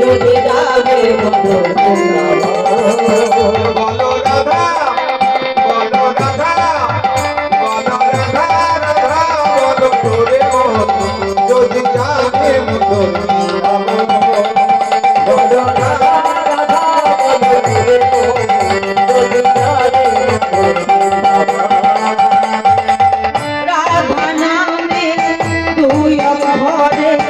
যদি যাবে মধু বলো রাধা বলো রাধা বলো রাধা রাধা বলো তোরে যদি যাবে মধুর বৃন্দাবন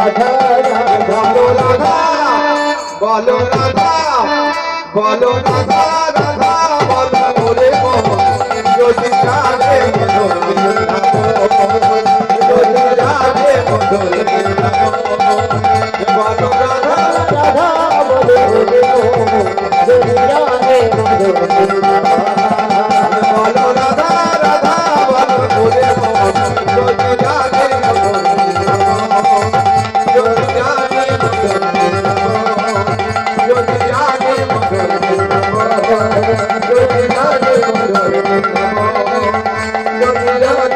রাধা বলো রাধা বলো রাধা বলো রাধা রাধা বলো যদি রাধে